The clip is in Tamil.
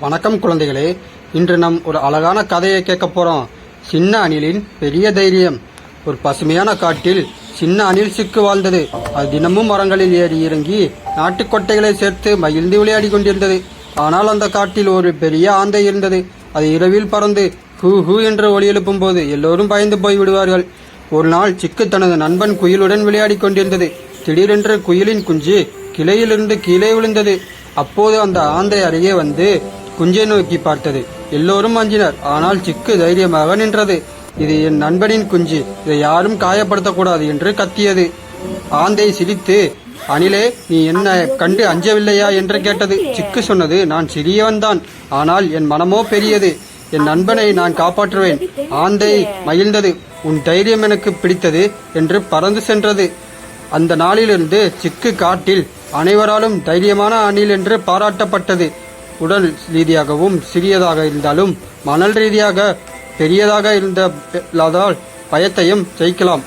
வணக்கம் குழந்தைகளே. இன்று நம் ஒரு அழகான கதையை கேட்க போறோம். சின்ன அணிலின் பெரிய தைரியம். ஒரு பசுமையான காட்டில் சின்ன அணில் சிக்கு வாழ்ந்தது. அது தினமும் மரங்களில் ஏறி இறங்கி நாட்டுக்கொட்டைகளை சேர்த்து மகிழ்ந்து விளையாடி கொண்டிருந்தது. ஆனால் அந்த காட்டில் ஒரு பெரிய ஆந்தை இருந்தது. அது இரவில் பறந்து ஹூ ஹூ என்று ஒளி எழுப்பும் போது எல்லோரும் பயந்து போய் விடுவார்கள். ஒரு நாள் சிக்கு தனது நண்பன் குயிலுடன் விளையாடி கொண்டிருந்தது. திடீரென்று குயிலின் குஞ்சு கிளையிலிருந்து கீழே விழுந்தது. அப்போது அந்த ஆந்தை அருகே வந்து குஞ்சை நோக்கி பார்த்தது. எல்லோரும் அஞ்சினர். ஆனால் சிக்கு தைரியமாக நின்றது. இது என் நண்பனின் குஞ்சு. இதை யாரும் காயப்படுத்தக்கூடாது என்று கத்தியது. ஆந்தை சிரித்து அணிலே நீ என்ன கண்டு அஞ்சவில்லையா? என்று கேட்டது. சிக்கு சொன்னது நான் சிறியவன்தான். ஆனால் என் மனமோ பெரியது. என் நண்பனை நான் காப்பாற்றுவேன். ஆந்தை மகிழ்ந்தது உன் தைரியம் எனக்கு பிடித்தது என்று பறந்து சென்றது. அந்த நாளிலிருந்து சிக்கு காட்டில் அனைவராலும் தைரியமான அணில் என்று பாராட்டப்பட்டது. உடல் ரீதியாகவும் சிறியதாக இருந்தாலும் மணல் ரீதியாக பெரியதாக இருந்த பயத்தையும் ஜெயிக்கலாம்.